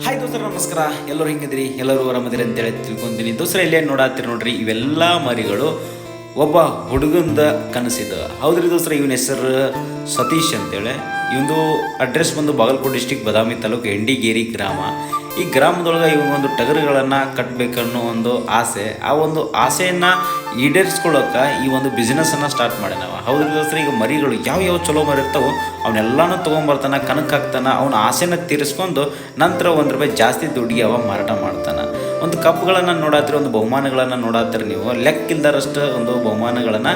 Hi ದೋಸ್ತರ, ನಮಸ್ಕಾರ. ಎಲ್ಲರೂ ಹಿಂಗಿದ್ರಿ ಎಲ್ಲರೂ ಆರಾಮದಿರಿ ಅಂತೇಳಿ ತಿಳ್ಕೊಂತೀನಿ. ಇಲ್ಲಿ ಇಲ್ಲೇ ನೋಡತ್ತೀರಿ ನೋಡ್ರಿ, ಇವೆಲ್ಲ ಮರಿಗಳು ಒಬ್ಬ ಹುಡುಗಂದ ಕನಸಿದ. ಹೌದ್ರಿ ದೋಸ್ರ ಇವನ ಹೆಸರು ಸತೀಶ್ ಅಂತೇಳಿ. ಇವಂದು ಅಡ್ರೆಸ್ ಬಂದು ಬಾಗಲಕೋಟೆ ಡಿಸ್ಟಿಕ್ ಬದಾಮಿ ತಾಲೂಕು ಎಂಡಿಗೇರಿ ಗ್ರಾಮ. ಈ ಗ್ರಾಮದೊಳಗೆ ಇವನೊಂದು ಟಗರುಗಳನ್ನು ಕಟ್ಟಬೇಕನ್ನೋ ಒಂದು ಆಸೆ, ಆ ಒಂದು ಆಸೆಯನ್ನು ಈಡೇರಿಸ್ಕೊಳ್ಳೋಕೆ ಈ ಒಂದು ಬಿಸ್ನೆಸ್ಸನ್ನು ಸ್ಟಾರ್ಟ್ ಮಾಡ್ಯಾನವ ಹೌದು ದೋಸ್ರ ಈಗ ಮರಿಗಳು ಯಾವ ಯಾವ ಚಲೋ ಮರಿ ಇರ್ತಾವೋ ಅವನ್ನೆಲ್ಲನೂ ತೊಗೊಂಬರ್ತಾನೆ ಹಾಕ್ತಾನೆ ಅವನ ಆಸೆನ ತೀರಿಸ್ಕೊಂಡು ನಂತರ ಒಂದು ರೂಪಾಯಿ ಜಾಸ್ತಿ ದುಡ್ಡಿಗೆ ಅವ ಮಾರಾಟ ಮಾಡ್ತಾನೆ. ಒಂದು ಕಪ್ಗಳನ್ನು ನೋಡಾತ್ರಿ, ಒಂದು ಬಹುಮಾನಗಳನ್ನು ನೋಡಾತ್ರಿ ನೀವು. ಲೆಕ್ಕಿಲ್ದಾರಷ್ಟು ಒಂದು ಬಹುಮಾನಗಳನ್ನು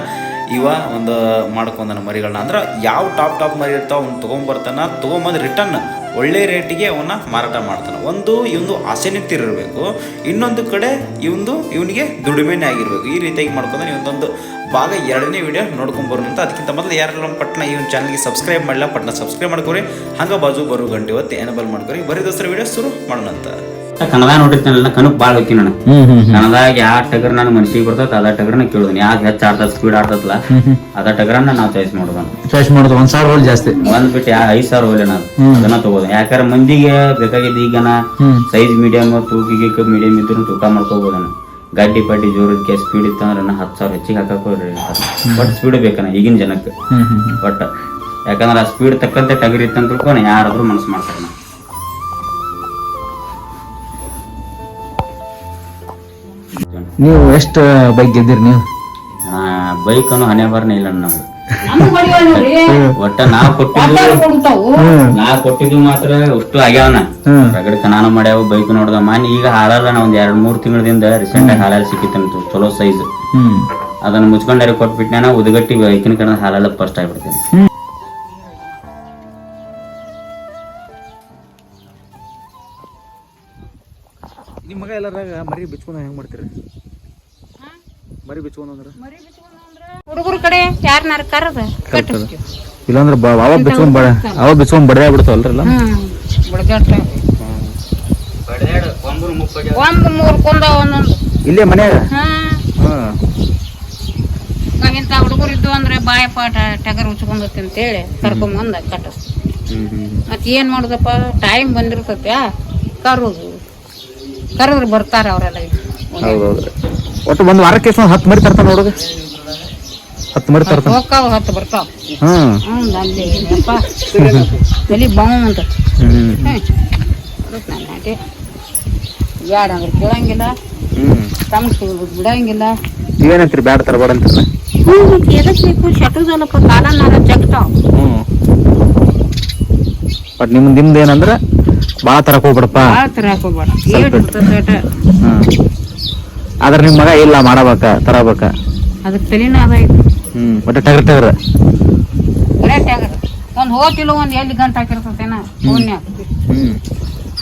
ಇವ ಒಂದು ಮಾಡ್ಕೊಂಡನ ಮರಿಗಳನ್ನ. ಅಂದ್ರೆ ಯಾವ ಟಾಪ್ ಟಾಪ್ ಮರಿ ಇರ್ತಾವ ಅವ್ನು ತೊಗೊಂಬರ್ತಾನ, ತೊಗೊಂಬಂದು ರಿಟರ್ನ್ ಒಳ್ಳೆ ರೇಟಿಗೆ ಅವನ್ನ ಮಾರಾಟ ಮಾಡ್ತಾನೆ. ಒಂದು ಇವನು ಆಸೆನೇ ತೀರಿರಬೇಕು ಇನ್ನೊಂದು ಕಡೆ ಇವಂದು ಇವನಿಗೆ ದುಡಿಮೆನೇ ಆಗಿರ್ಬೇಕು. ಈ ರೀತಿಯಾಗಿ ಮಾಡ್ಕೊಂಡ್ರೆ ಇವೊಂದೊಂದು ಭಾಗ ಎರಡನೇ ವಿಡಿಯೋ ನೋಡ್ಕೊಂಡ್ ಬರೋಣ ಅಂತ. ಅದಕ್ಕಿಂತ ಮೊದಲು ಯಾರೆಲ್ಲ ಪಟ್ನ ಈ ಒಂದು ಚಾನಲ್ಗೆ ಸಬ್ಸ್ಕ್ರೈಬ್ ಮಾಡಲ್ಲ ಪಟ್ನ ಸಬ್ಸ್ಕ್ರೈಬ್ ಮಾಡ್ಕೊರಿ. ಹಂಗೆ ಬಾಜು ಬರೋ ಗಂಟೆ ಹೊತ್ತು ಎನಬಲ್ ಮಾಡ್ಕೊರಿ. ಬರೀ ದೋಸ್ತರ ವಿಡಿಯೋ ಶುರು ಮಾಡೋಣ ಅಂತ ಕನ್ನಡ ನೋಡಿರ್ತಾನಲ್ಲ ಕನಕ್ ಬಾಳ್ ಹೋಗಿ ನಾನು. ಕನ್ನಡದಾಗ ಯಾವ ಟಗರ್ ನನ್ನ ಮನಸ್ಸಿಗೆ ಬರ್ತದ ಅದ ಟಗರ್ನ ಕೇಳುದನ್. ಯಾವ್ದು ಹೆಚ್ಚು ಆಡ್ತದ ಸ್ಪೀಡ್ ಆಡ್ತದಲ್ಲ ಅದ ಟಗರನ್ನ ನಾವು ಚಾಯ್ಸ್ ಮಾಡೋದು ಚಾಯ್ಸ್ ಮಾಡೋದು ಒಂದ್ ಸಾವಿರ ಹೋಲ್ ಜಾಸ್ತಿ. ಒಂದ್ ಬಿಟ್ಟು ಯಾ ಐದ್ ಸಾವಿರ ಹೋಲ್ ನಾನು ಅದನ್ನ ತಗೋದು. ಯಾಕಂದ್ರೆ ಮಂದಿಗೆ ಬೇಕಾಗಿದ್ದು ಈಗ ನಾ ಸೈಜ್ ಮೀಡಿಯಂ ತೂಕಿಗೆ ಮೀಡಿಯಂ ಇದ್ರು ತೂಕ ಮಾಡ್ಕೋಬೋದನ ಗಡ್ಡಿ ಪಡ್ಡಿ ಜೋರಕ್ಕೆ ಸ್ಪೀಡ್ ಇತ್ತಂದ್ರೆ ನಾ ಹತ್ತು ಸಾವಿರ ಹೆಚ್ಚಿಗೆ ಹಾಕಕ್ ಹೋಗ್ರಿ ಬಟ್ ಸ್ಪೀಡ್ ಬೇಕನ ಈಗಿನ ಜನಕ್ಕೆ. ಬಟ್ ಯಾಕಂದ್ರೆ ಆ ಸ್ಪೀಡ್ ತಕ್ಕಂತೆ ಟಗರ್ ಇತ್ತಂತ ತಿಳ್ಕೊಂಡು ಯಾರಾದ್ರೂ ಮನಸ್ಸು ಮಾಡ್ತಾರ. ನೀವು ಎಷ್ಟು ಬೈಕ್ ಗೆದ್ದಿರಿ ನೀವು? ಬೈಕ್ ಅನ್ನು ಹಣೆ ಬರ್ನೇ ಇಲ್ಲ ನಮ್ಗೆ. ಒಟ್ಟ ನಾವ್ ಕೊಟ್ಟಿದ್ದು ನಾ ಕೊಟ್ಟಿದ್ದು ಮಾತ್ರ ಅಷ್ಟು ಆಗ್ಯಾವನ ರಗಡ್ ನಾನು ಮಾಡ್ಯಾವ ಬೈಕ್ ನೋಡ್ದ ಮಾನ್ ಈಗ ಹಾಲಲ್ಲ ನಾ ಒಂದ್ ಎರಡ್ ಮೂರ್ ತಿಂಗಳದಿಂದ ರೀಸೆಂಟ್ ಆಗಿ ಹಾಲಲ್ಲಿ ಸಿಕ್ಕಿತ್ತು ಚಲೋ ಸೈಜ್ ಅದನ್ನ ಮುಚ್ಕೊಂಡಾರೆ ಕೊಟ್ಬಿಟ್ಟು ನಾನು ಉದಗಟ್ಟಿ ಬೈಕಿನ ಕಡೆ ಹಾಲಲ್ಲ ಫಸ್ಟ್ ಆಗ್ಬಿಡ್ತೇನೆ. ಎಲ್ಲರಾಗ ಮರಿ ಬಿಚ್ಕೊಂಡ ಹೆಂಗ್ ಮಾಡ್ತೀರಿ? ಮರಿ ಬಿಚ್ಕೊಂಡ್ ಅಂದ್ರ? ಹುಡುಗರ ಕಡೆ ಯಾರನ್ನಾರ ಕರೆದ ಇಲ್ಲಾಂದ್ರ ಅವ ಬಿಚ್ಕೊಂಡ್ ಬಡ ಅವ ಬಿಚ್ಕೊಂಡ್ ಬಡದೇ ಬಿಡ್ತಾವಲ್ರಲ್ಲ ಒಂದು ಮೂರು ಕೊಂದ ಒಂದೊಂದು. ಇಲ್ಲೇ ಮನ್ಯಾಗ? ಹಾ. ಹಾ. ನಾವಿಂತ ಹುಡುಗರು ಇದ್ದು ಅಂದ್ರೆ ಬಾಯ ಪಾಠ ಟಗರ್ ಉಚ್ಕೊಂಡತಿ ಅಂತೇಳಿ ಕರ್ಕೊಂಬಂದ ಕಟ್ಟಿಸ್ತೀವಿ ಮತ್ತೆ ಏನ್ ಮಾಡುದಪ್ಪ? ಟೈಮ್ ಬಂದಿರ್ತತ್ಯಾ? ಕರುದು. ಕರೆದ್ರೆ ಬರ್ತಾರೆ ಅವರೆಲ್ಲ ಹೌದೌದ್ರಿ. ಒಟ್ಟು ಒಂದು ವಾರಕ್ಕೆ ಎಷ್ಟು ಹತ್ತು ಮರಿ ತರ್ತಾರೆ ನೋಡುದು ಹತ್ತು ಮರಿ ತರ್ತಾನೆ ಹೋಗ್ತಾವ ಹತ್ತು ಬರ್ತಾವ. ಹ್ಮ್ ತಲಿ ಬಾವು ಅಂತ. ಬ್ಯಾಡ ಅಂದ್ರೆ ಕೇಳಂಗಿಲ್ಲ. ಹ್ಮ್. ತಮ್ಮ ಬಿಡಂಗಿಲ್ಲ. ನೀವೇನಂತೀರಿ ಬ್ಯಾಡ ತರಬೇಡ ಅಂತೀರಲ್ಲ ಎದಕ್ಕೆ ಬೇಕು ಶಟುದಲ್ಲಪ್ಪ ಕಾಲ ನಾರ ಜಗ್ತಾವ. ಹ್ಮ್. ಬಟ್ ನಿಮ್ದು ನಿಮ್ದು ಏನಂದ್ರ ಭಾಳ ತರಕ್ ಹೋಗ್ಬಿಡಪ್ಪ. ಭಾಳ ತರ ಹಾಕೋಬೇಡ ಏಟ್ ಬಿಡ್ತದ ಹ್ಮ್ ಆದ್ರ ನಿಮ್ ಮಗ ಇಲ್ಲ ಮಾಡಬೇಕ ತರಬೇಕ. ಅದಕ್ಕೆ ತಲೆನ ಅದ ಇದು. ಹ್ಮ್ ಒಟ್ಟ ಟಗರ್ ಟಗರ್. ಒಂದ್ ಹೋಗಿಲ್ಲ ಒಂದ್ ಎಲ್ಲಿ ಗಂಟೆ ಹಾಕಿರ್ತತೇನ? ಫೋನ್ಯಾಗ ಹ್ಮ್.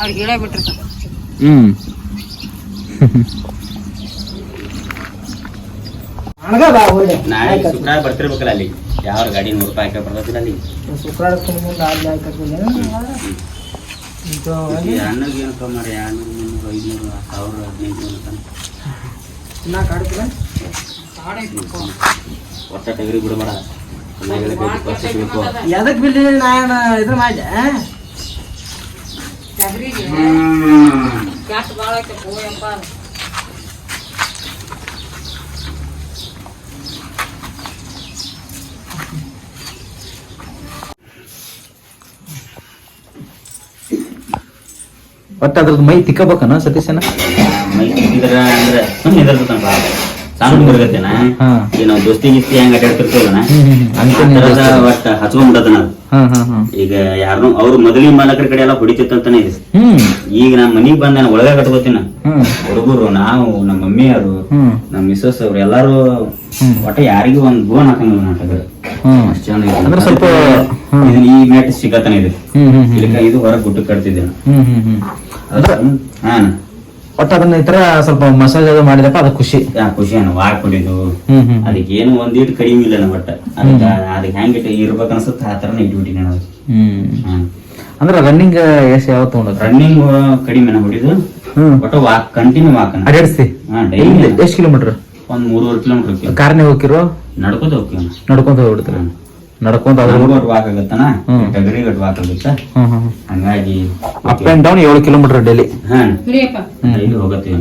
ಅವ್ರಿಗೆ ಬಿಟ್ಟಿರ್ತದ. ಹ್ಮ್. ನಾಳೆ ಶುಕ್ರವಾರ ಬರ್ತಿರ್ಬೇಕಲ್ಲ ಅಲ್ಲಿ. ಯಾವ ಗಾಡಿ ನೂರು ರೂಪಾಯಿ ಹಾಕಿ ಅಲ್ಲಿ. ಹಣ್ಣಿಗೆ ಏನು ಕಮ್ಮಿ ಮಾಡಿ ಎರಡು ಮುನ್ನೂರು ಐದುನೂರು ಸಾವಿರ ಹದಿನೈದು ಅಂತ ಒಟ್ಟ ಟಗರಿ ಬಿಡಬೇಡ ಎದಕ್ಕೆ ಬಿಲ್ಲಿ ನಾನು ಇದ್ರ ಮಾಡಿದೆ ಗ್ಯಾಸ್ ಒಟ್ಟ ಅದ್ರದ್ದು ಮೈ ತಿಕ್ಕಬೇಕನ ಸತೀಶನ? ಮೈ ತಿಕ್ಕಿದ್ರ ಅಂದ್ರೆ ಸುಮ್ಮನೆ ಇದ್ರತಾನ ಬಾ ಸಣ್ಣ ಹುಡುಗರ್ತೇನ ಹಾ. ಈಗ ನಾವು ದೋಸ್ತಿ ಗಿಸ್ತಿ ಹೆಂಗ್ ಅಡ್ಡಾಡ್ತಿರ್ತೇವಲ್ಲ ಅಂತೀನಿ ಒಟ್ಟ ಹಚ್ಕೊಂಡ್ಬಿಡತನ ಹಾ ಹಾ ಹಾ. ಈಗ ಯಾರು ಅವ್ರು ಮೊದಲಿನ ಮಾಲಕರ ಕಡೆ ಎಲ್ಲ ಹೊಡಿತಿತ್ತಂತಾನೆ ಇದೆ. ಈಗ ನಾ ಮನಿಗ್ ಬಂದ ನಾನು ಒಳಗ ಕಟ್ಕೋತೀನ ಹುಡುಗರು ನಾವು ನಮ್ಮ ಮಮ್ಮಿ ಅವರು ನಮ್ಮ ಮಿಸ್ಸಸ್ ಅವ್ರು ಎಲ್ಲಾರು. ಒಟ್ಟ ಯಾರಿಗೂ ಒಂದ್ ಬೋನ್ ಹಾಕಂಗಿಲ್ಲ ನಾಟಕ ಅಷ್ಟು ಅಂದ್ರೆ ಸ್ವಲ್ಪ. ಇದನ್ನ ಈ ಮ್ಯಾಟ್ ಸಿಗತನ ಇದೆ. ಹ್ಮ್ ಇದು ಹೊರಗೆ ಗುಟ್ಟು ಕಟ್ತಿದ್ದೆ ನಾನು. ಹ್ಮ್ ಹ್ಮ್. ಹ್ಮ್ ಅದ್ರ ಹಾ ಒಟ್ಟ ಅದನ್ನ ಈ ತರ ಸ್ವಲ್ಪ ಮಸಾಜ್ ಅದು ಮಾಡಿದಪ್ಪ ಅದ ಖುಷಿ. ಖುಷಿ ಅನ್ನ ವಾಕ್ ಕೊಡಿದ್ದು ಅದಕ್ಕೆ ಏನು ಒಂದಿಟ್ಟು ಕಡಿಮೆ ಇಲ್ಲ ನಮ್ಮ ಒಟ್ಟ. ಅದಕ್ಕೆ ಅದಕ್ಕೆ ಹೆಂಗ್ ಇರ್ಬೇಕು ಅನ್ಸುತ್ತೆ ಆ ತರ ಇಟ್ಬಿಟ್ಟಿನಿ ಹ್ಮ್. ಅಂದ್ರೆ ರನ್ನಿಂಗ್ ಎಷ್ಟು ಯಾವ ತಗೊಂಡ್ ರನ್ನಿಂಗ್ ಕಡಿಮೆ ನಾ ಹೊಡಿದು ಒಟ್ಟು ವಾಕ್ ಕಂಟಿನ್ಯೂ ವಾಕ್ ಅಡ್ಯಾಡಿಸ್ತಿ ಹಾ ಡೈಲಿ ಎಷ್ಟ್ ಕಿಲೋಮೀಟರ್ ಒಂದ್ ಮೂರುವರೆ ಕಿಲೋಮೀಟರ್ ಕಾರ್ನೇ ಹೋಗಿರೋ ನಡ್ಕೋತ ಹೋಗ್ತೀವಿ ನಡ್ಕೊಂತ ಹೋಗ್ಬಿಡ್ತೀರ? ನಡ್ಕೊಂತ ಆಗತ್ತನ ವಾಕ್ ಆಗುತ್ತ ಹಂಗಾಗಿ ಅಪ್ ಅಂಡ್ ಡೌನ್ ಏಳು ಕಿಲೋಮೀಟರ್ ಡೈಲಿ ಡೈಲಿ ಹೋಗತ್ತೀವಿ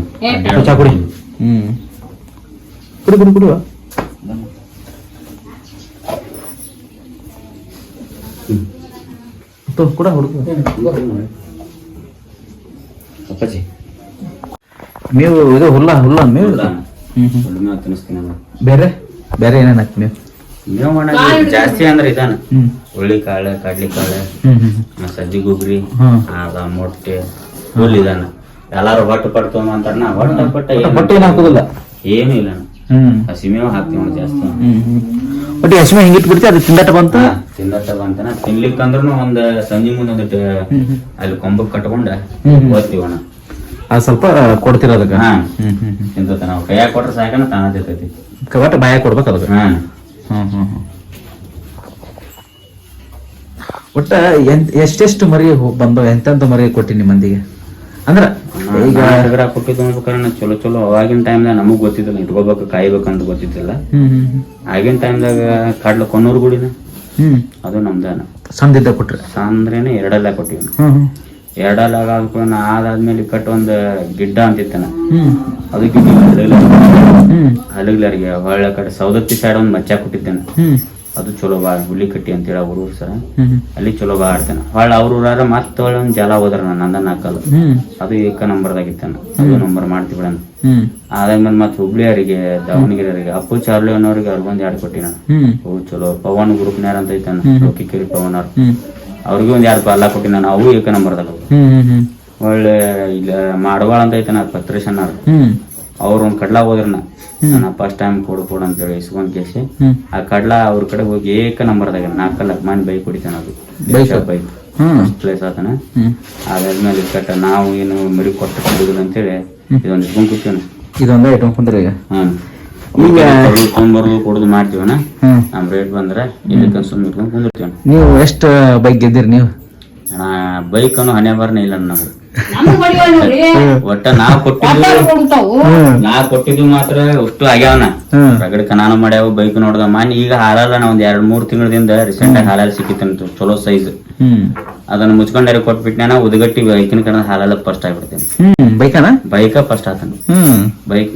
ಚಾ ಕುಡಿ. ಹ್ಮ್. ಕುಡಿ ಕುಡಿ ಕುಡಿ ತೋ, ಕೂಡ ಹುಡುಗ. ಅಪ್ಪಾಜಿ. ಮೇವು ಇದು ಹುಲ್ಲ ಹುಲ್ಲ ಮೇವು. ಬೇರೆ? ಬೇರೆ ಏನೇನು ಹಾಕ್ತಿ ಮೇವು ಮೇವ್ ಮಾಡಂಗಿಲ್ಲ ಜಾಸ್ತಿ ಅಂದ್ರೆ ಇದಾನ. ಹ್ಮ್. ಹುಳ್ಳಿ ಕಾಳು ಕಡ್ಲಿ ಕಾಳು ಹ್ಮ್ ಹ್ಮ್ ಆ ಸಜ್ಜಿ ಗುಗ್ರಿ ಹ್ಮ್. ಅದ ಮೊಟ್ಟೆ ಹುಲ್ ಇದಾನ. ಎಲ್ಲಾರು ಹೊಟ್ಟು ಪಟ್ಟು ಅಂತಾರನ ಹೊಟ್ಟು ಪಟ್ಟ ಏನು- ಬಟ್ಟೆ ಏನು ಹಾಕುದಿಲ್ಲ. ಏನು ಇಲ್ಲ. ನಾನು. ಹ್ಮ್. ಹಸಿ ಮೇವ್ ಹಾಕ್ತೀವಿ ಜಾಸ್ತಿ. ಹ್ಮ್ ಹಸಿಮೆ ಹಿಂಗಿಟ್ ಬಿಡ್ತಿ ಅದು ತಿಂದಾಟ ಬಂತ? ಹಾ, ತಿನ್ನತ್ತ ಬಂತನ ತಿನ್ಲಿಕ್ಕಂದ್ರೂ ಒಂದ್ ಸಂಜೆ ಮುಂದೆ ಒಂದಿಟ್ಟು ಅಲ್ಲಿ ಕೊಂಬಕ್ ಕಟ್ಕೊಂಡ ಹ್ಮ್. ಓದ್ತೀವಣ್ಣ ಅದು ಸ್ವಲ್ಪ ಕೊಡ್ತಿರೋದಕ್ಕ ಅದಕ್ಕೆ? ಹಾ. ಹ್ಮ್ ಹ್ಮ್ ಹ್ಮ್. ತಿಂತತ ನಾವು. ಕೈಯಾಗ ಕೊಟ್ರೆ ಸಾಕನ ತಾನ ತಿಂತೈತಿ ಬಾಯ ಬಾಯಾಗ ಕೊಡ್ಬೇಕು ಅದಕ್ಕೆ? ಹಾ. ಒಟ್ಟ ಎಷ್ಟೆಷ್ಟು ಮರಿ ಬಂದವ? ಎಂತೆಂತ ಮರಿ ಕೊಟ್ಟಿನಿ ಮಂದಿಗೆ ಅಂದ್ರ ಈಗ ಕೊಟ್ಟಿದ್ದು ಕಾರಣ ಚಲೋ ಚಲೋ. ಅವಾಗಿನ ಟೈಮ್ದಾಗ ನಮಗ್ ಗೊತ್ತಿದ್ದಿಲ್ಲ. ಇಟ್ಕೋಬೇಕು ಕಾಯ್ಬೇಕಂತ ಗೊತ್ತಿದ್ದಿಲ್ಲ. ಆಗಿನ ಟೈಮ್ದಾಗ ಕಡ್ಲ ಕೊನ್ನೂರು ಗುಡಿನ? ಹ್ಮ್. ಅದು ನಮ್ದಾನ. ಸಂದಿದ್ದ ಕೊಟ್ರೆ? ಸಂದ್ರೇನೆ ಎರಡಲ್ಲ ಕೊಟ್ಟಿವಿ ಹ್ಮ್ ಆದ ಆದ್ಮೇಲೆ ಕಟ್ಟ ಕಟ್ ಒಂದ್ ಗಿಡ್ಡ ಅಂತಿತ್ತನ ಅದಕ್ಕೆ ಹಲಗ್ಲರಿಗೆ ಹೊಳ್ಳ ಕಡೆ ಸೌದತ್ತಿ ಸೈಡ್ ಒಂದ್ ಮಚ್ಚ ಕೊಟ್ಟಿದ್ದೇನೆ. ಅದು ಚಲೋ ಬಾ ಹುಲಿ ಕಟ್ಟಿ ಅಂತೇಳಿ ಹೇಳ ಊರ್ ಸರ. ಅಲ್ಲಿ ಚಲೋ ಬಾ ಆಡ್ತೇನೆ ಹೊಳ್ಳ ಅವ್ರ ಊರಾರ ಮತ್ತ ಹೊಳ್ಳ ಒಂದ್ ಜಲ ಹೋದ್ರ ನಂದನ್ ಹಾಕಲ್ಲ. ಅದು ಏಕ ನಂಬರ್ದಾಗಿತ್ತಾನ ಅದು ನಂಬರ್ ಮಾಡ್ತಿ ಬಿಡಣ ಅದಾದ್ಮೇಲೆ ಮತ್ತೆ ಹುಬ್ಳಿಯರಿಗೆ ದಾವಣಗೆರೆಯವರಿಗೆ ಅಪ್ಪು ಚಾರ್ಲಿ ಅನ್ನೋರಿಗೆ ಅವ್ರಿಗೊಂದು ಎರಡು ಕೊಟ್ಟಿನ. ನಾನು ಹ್ಮ್ ಚಲೋ. ಪವನ್ ಗ್ರೂಪ್ನ್ಯಾರ ಅಂತ ಐತಾನ ಲೋಕಿಕೇರಿ ಪವನ್ ಅವ್ರು. ಅವ್ರಿಗೆ ಒಂದ್ ಎರಡು ಅಲ್ಲ ಕೊಟ್ಟಿನ ನಾನು ಅವು ಏಕ ನಂಬರ್ ಹ್ಮ್ ಒಳ್ಳೆ ಇಲ್ಲ ಮಾಡುವಾಳ ಅಂತ ಐತೆ ಪತ್ರೇಶನ್ ಅವ್ರು ಅವ್ರು ಒಂದ್ ಕಡ್ಲಾ ಹೋದ್ರ ನಾ ಫಸ್ಟ್ ಟೈಮ್ ಕೊಡು ಕೊಡು ಅಂತ ಹೇಳಿ ಇಸ್ಕೊಂಡ್ ಕೇಸಿ. ಆ ಕಡ್ಲಾ ಅವ್ರ ಕಡೆ ಹೋಗಿ ಏಕ ನಂಬರ್ದಾಗ ನಾಲ್ಕಲ್ಲ ಮನ್ ಬೈಕ್ ಹೊಡಿತಾನ ಅದು? ಬೈಕ್ ಫಸ್ಟ್ ಪ್ಲೇಸ್ ಆತನ. ಅದಾದ್ಮೇಲೆ ಕಟ್ಟ ನಾವು ಏನು ಮರಿ ಕೊಟ್ಟು ಕೊಡುದಿಲ್ಲ ಅಂತೇಳಿ ಇದೊಂದು ಇಸ್ಕೊಂಡ್ ಕೂತೀವನ. ಇದೊಂದೇ ಐಟಮ್ ಕುಂದ್ರೆ. ಹ್ಮ್. ಈಗ ಕೊಡುದು ಹ್ಮ್. ನಮ್ ರೇಟ್ ಬಂದ್ರೆ ಇದಕ್ಕೆ ಸುಮ್ಮನೆ ಇಟ್ಕೊಂಡ್ ಕುಂದಿರ್ತೀವನ ನೀವು ಎಷ್ಟು ಬೈಕ್ ಗೆದ್ದಿರಿ ನೀವು? ಅಣ್ಣ ಬೈಕ್ ಅನ್ನೋ ಹಣೆ ಬರ್ನೇ ಇಲ್ಲ ನಮ್ಗೆ. ಒಟ್ಟ ನಾವ್ ನಾ ಕೊಟ್ಟಿದ್ದು ಮಾತ್ರ ಅಷ್ಟು ಆಗ್ಯಾವನ. ರಗಡ ರಗಡ್ ನಾನು ಮಾಡ್ಯಾವ ಬೈಕ್ ನೋಡ್ದ ಮಾನ್ ಈಗ ಹಾಲಲ್ಲ ನಾ ಒಂದ್ ಎರಡ್ ಮೂರ್ ತಿಂಗಳದಿಂದ ರೀಸೆಂಟ್ ಆಗಿ ಹಾಲಲ್ಲಿ ಸಿಕ್ಕಿತ್ತು ಚಲೋ ಸೈಜ್ ಅದನ್ನ ಮುಚ್ಕೊಂಡಾರೆ ಕೊಟ್ಬಿಟ್ಟು ನಾನು ಉದಗಟ್ಟಿ ಬೈಕಿನ ಕಡೆ ಹಾಲಲ್ಲ ಫಸ್ಟ್ ಆಗ್ಬಿಡ್ತೇನೆ. ಹ್ಮ್ ಬೈಕನ? ಬೈಕ ಫಸ್ಟ್ ಆತನ ಹ್ಮ್. ಬೈಕ್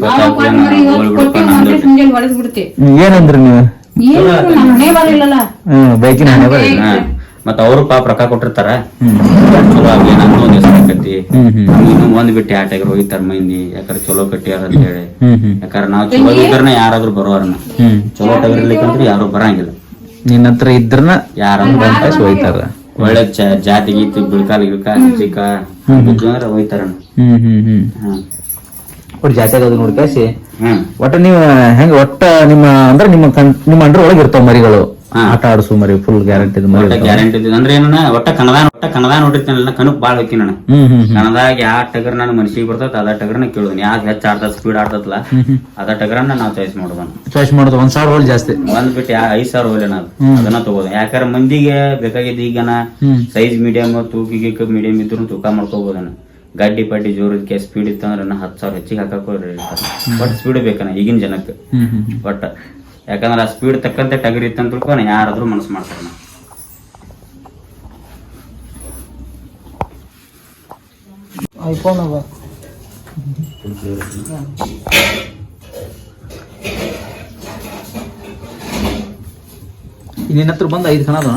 ಏನಂದ್ರಿ ನೀವು? ಬೈಕಿನ ಹಣೆ ಬರ ಹಾ. ಮತ್ತ ಅವರು ಪಾಪ ರೊಕ್ಕ ಕೊಟ್ಟಿರ್ತಾರ. ಹ್ಮ್ ಚಲೋ ಆಗ್ಲಿ ನಂದು ಒಂದ್ ಹೆಸರು ಆಕತಿ ಇನ್ನೂ ಒಂದ್ ಬಿಟ್ಟು ಆಟಗಾರ ಹೋಗಿತ್ತಾರ ಮಂದಿ. ಯಾಕಂದ್ರೆ ಚಲೋ ಕಟ್ಟಿಯಾರ ಅಂತ ಹೇಳಿ. ಯಾಕಂದ್ರೆ ನಾವ್ ಚಲೋ ಇದ್ರನ ಯಾರಾದ್ರೂ ಬರೋರ್ನ ಹ್ಮ್. ಚಲೋ ಟಗರ್ಲಿಕ್ಕಂದ್ರೆ ಯಾರು ಬರಂಗಿಲ್ಲ. ನಿನ್ನ ಹತ್ರ ಇದ್ರನ ಯಾರಂದ್ರ ಕಾಸು ಹೋಯ್ತಾರ. ಒಳ್ಳೆ ಜಾತಿ ಗೀತಿ ಬಿಳ್ಕಾಲ್ ಗಿಳ್ಕಾಲ್ ಚಿಕ್ಕ ಅಂದ್ರೆ ಹೋಯ್ತಾರ ಹ್ಮ್ ಹ್ಮ್ ಒಟ್ಟು ಅದು ನೋಡಿ ಕಾಸಿ ಒಟ್ಟ ನೀವು ಹೆಂಗ ಒಟ್ಟ ನಿಮ್ಮ ಅಂದ್ರೆ ನಿಮ್ಮ ಕಣ್ ನಿಮ್ಮ ಅಂಡ್ರ ಒಳಗೆ ಇರ್ತಾವ ಮರಿಗಳು. ಆಟ ಆಡಿಸು ಮರಿ ಫುಲ್ ಗ್ಯಾರಂಟಿ ಒಟ್ಟ. ಗ್ಯಾರಂಟಿ ಅಂದ್ರೆ ಏನಣ್ಣ ಒಟ್ಟ ಕನ್ನಡ ಒಟ್ಟ ಕನ್ನಡ ನೋಡಿರ್ತಾನಲ್ಲ ಕನಕ್ ಬಾಳ್ ಹ್ಮ್ ಕನ್ನಡದಾಗ ಯಾವ ಟಗರ್ ನನ್ನ ಮನ್ಸಿಗೆ ಬರ್ತದ ಅದ ಟಗರ್ನ ಕೇಳುದನ್. ಯಾವ್ದು ಹೆಚ್ಚು ಆಡ್ತದ ಸ್ಪೀಡ್ ಆಡ್ತದಲ್ಲ ಅದ ಟಗರನ್ನ ನಾವು ಚಾಯ್ಸ್ ಮಾಡೋದನ್ನ ಚಾಯ್ಸ್ ಮಾಡೋದು ಒಂದ್ ಸಾವಿರ ಹೋಲ್ ಜಾಸ್ತಿ. ಒಂದ್ ಬಿಟ್ಟು ಯಾ ಐದ್ ಸಾವಿರ ಹೋಲ್ ಏನಾದ್ರು ಅದನ್ನ ತಗೋದು. ಯಾಕಂದ್ರೆ ಮಂದಿಗೆ ಬೇಕಾಗಿದ್ದು ಈಗ ಹ್ಮ್. ಸೈಜ್ ಮೀಡಿಯಂ ತೂಕಿಗೆ ಮೀಡಿಯಂ ಇದ್ರು ತೂಕ ಮಾಡ್ಕೋಬೋದನ್ನ ಗಡ್ಡಿ ಪಡ್ಡಿ ಜೋರದಕ್ಕೆ ಸ್ಪೀಡ್ ಇತ್ತಂದ್ರೆ ಹತ್ತು ಸಾವಿರ ಹೆಚ್ಚಿಗೆ ಹಾಕೋರಿ ಬಟ್ ಸ್ಪೀಡ್ ಬೇಕನ ಈಗಿನ ಜನಕ್ಕೆ. ಬಟ್ ಯಾಕಂದ್ರೆ ಆ ಸ್ಪೀಡ್ ತಕ್ಕಂತೆ ಟಗರಿ ಇತ್ತಂತ ತಿಳ್ಕೊಂಡು ಯಾರಾದ್ರೂ ಮನಸ್ಸು ಮಾಡ್ತಾರ. ಐಫೋನ್ ಅವ. ನಿನ್ನ ಹತ್ರ ಬಂದು ಐದು ಕಣ ಅದ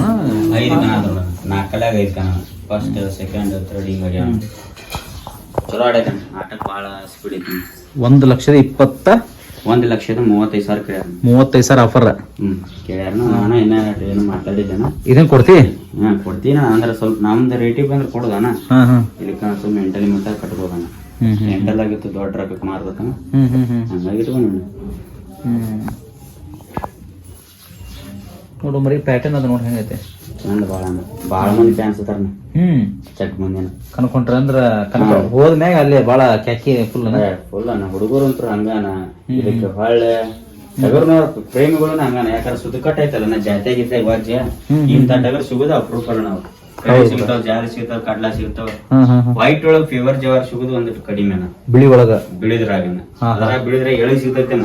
ಐದು ಕಣ ಅದಾವ ನಾಲ್ಕಲ್ಯಾಗ ಐದು ಕಣ ಫಸ್ಟ್ ಸೆಕೆಂಡ್ ಥರ್ಡ್ ಹಿಂಗ ಚಲೋ ಆಡೈತೆ. ಆಟಕ್ಕೆ ಭಾಳ ಸ್ಪೀಡ್ ಐತಿ. ಒಂದು ಲಕ್ಷದ ಇಪ್ಪತ್ತ ಒಂದ್ ಲಕ್ಷದ ಮೂವತ್ತೈದು ಸಾವಿರ ಕೇಳ್ಯಾರ. ಮೂವತ್ತೈದು ಸಾವಿರ ಆಫರ್ ಹ್ಮ್ ಕೇಳ್ಯಾರ ನಾನು ಇನ್ನ ಏನು ಮಾತಾಡಿದ್ದೇನ. ಇದನ್ ಕೊಡ್ತಿ? ಹಾ ಕೊಡ್ತೀನಿ ಅಂದ್ರೆ ಸ್ವಲ್ಪ ನಮ್ದು ರೇಟಿಗೆ ಬಂದ್ರೆ ಕೊಡೋದಣ್ಣ ಹಾ ಹಾ. ಇದಕ್ಕೆ ಸ್ವಲ್ಪ ಮೆಂಟಲಿ ಮತ್ತೆ ಕಟ್ಬೋದಣ್ಣ ಮೆಂಟಲ್ ಆಗಿತ್ತು ದೊಡ್ಡ ರೊಕ್ಕಕ್ಕೆ ಮಾರ್ಬೇಕಣ್ಣ ಹ್ಮ್ ಹ್ಮ್ ಹ್ಮ್. ಹಂಗಾಗಿ ಇಟ್ಕೊಂಡು ನೋಡು ಮರಿ ಪ್ಯಾಟರ್ನ್ ಅದು ನೋಡಿ ಹೆಂಗೈತೆ. ಚಂದ ಭಾಳ ಭಾಳ ಮಂದಿ ಫ್ಯಾನ್ಸ್ ಅದಾರಣ್ಣ ಹ್ಮ್. ಚೆಕ್ ಮಂದಿನ. ಕನ್ಕೊಂಡ್ರ ಅಂದ್ರ ಕನ್ಕೊ ಹೋದ್ಮ್ಯಾಗ ಅಲ್ಲಿ ಬಾಳ ಕ್ಯಾಕಿ ಫುಲ್ ಫುಲ್ ಅನ್ನ ಹುಡುಗರು ಅಂತೂ ಹಂಗಾನ. ಇದಕ್ಕೆ ಹೊಳ್ಳೆ. ಟಗರ್ನ ಪ್ರೇಮಿಗಳು ಹಂಗಾನ. ಯಾಕಂದ್ರೆ ಸುತ್ತಕಟ್ಟ ಐತಲ್ಲ ನಾ ಜಾತಿ ಗೀತೆ ವಾಜ್ಯ ಇಂಥ ಟಗರ್ ಸಿಗುದ ಅಪ್ರೂಪ ಅಲ್ಲ ನಾವು ಸಿಗ್ತಾವ ಜಾರಿ ಸಿಗ್ತಾವ ಕಡ್ಲಾ ಸಿಗ್ತಾವ. ವೈಟ್ ಒಳಗ್ ಫೀವರ್ ಜವಾರ್ ಸಿಗುದು ಒಂದಿಟ್ಟು ಕಡಿಮೆ ಬಿಳಿ ಒಳಗ. ಬಿಳಿದ್ರಾಗನ ಅದ್ರ ಬಿಳಿದ್ರೆ ಎಳಿ ಸಿಗ್ತೈತೆ